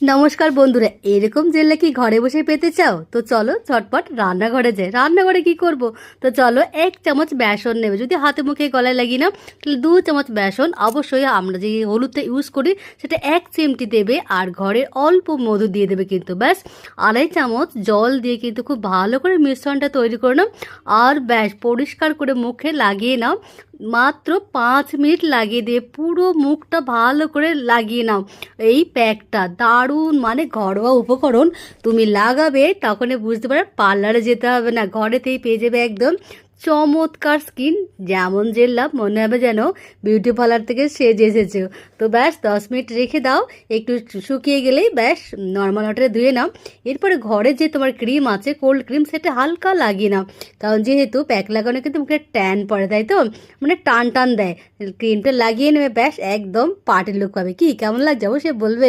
নমস্কার বন্ধুরা, এরকম জেলে কি ঘরে বসে পেতে চাও? তো চলো ঝটপট রান্নাঘরে যাই। রান্নাঘরে কি করব? তো চলো এক চামচ বেসন নেবে। যদি হাতে মুখে গলায় লাগিয়ে নাও, তাহলে দু চামচ বেসন, অবশ্যই আমরা যে হলুদটা ইউজ করি, সেটা এক চিমটি দেবে আর ঘরে অল্প মধু দিয়ে দেবে কিন্তু, ব্যাস। আড়াই চামচ জল দিয়ে কিন্তু খুব ভালো করে মিশ্রণটা তৈরি করে নাও। আর ব্যাস, পরিষ্কার করে মুখে লাগিয়ে নাও। মাত্র পাঁচ মিনিট লাগিয়ে দিয়ে পুরো মুখটা ভালো করে লাগিয়ে নাও। এই প্যাকটা দারুণ মানে ঘরোয়া উপকরণ তুমি লাগাবে তখনই বুঝতে পারবে পার্লারে যেতে হবে না, ঘরেতেই পেয়ে যাবে একদম চমৎকার স্কিন, যেমন জেললাম মনে হবে যেন বিউটি পার্লার থেকে সেজে এসেছে। তো ব্যাস, দশ মিনিট রেখে দাও, একটু শুকিয়ে গেলেই ব্যাস নর্মাল ওয়াটারে ধুয়ে নাও। এরপরে ঘরে যে তোমার ক্রিম আছে কোল্ড ক্রিম সেটা হালকা লাগিয়ে নাও। কারণ যেহেতু প্যাক লাগানো কিন্তু মুখে ট্যান পড়ে, তাই তো? মানে টান টান দেয় ক্রিমটা লাগিয়ে নেবে, ব্যাস, একদম পার্টি লুক পাবে। কি, কেমন লাগছে? অবশ্যই বলবে।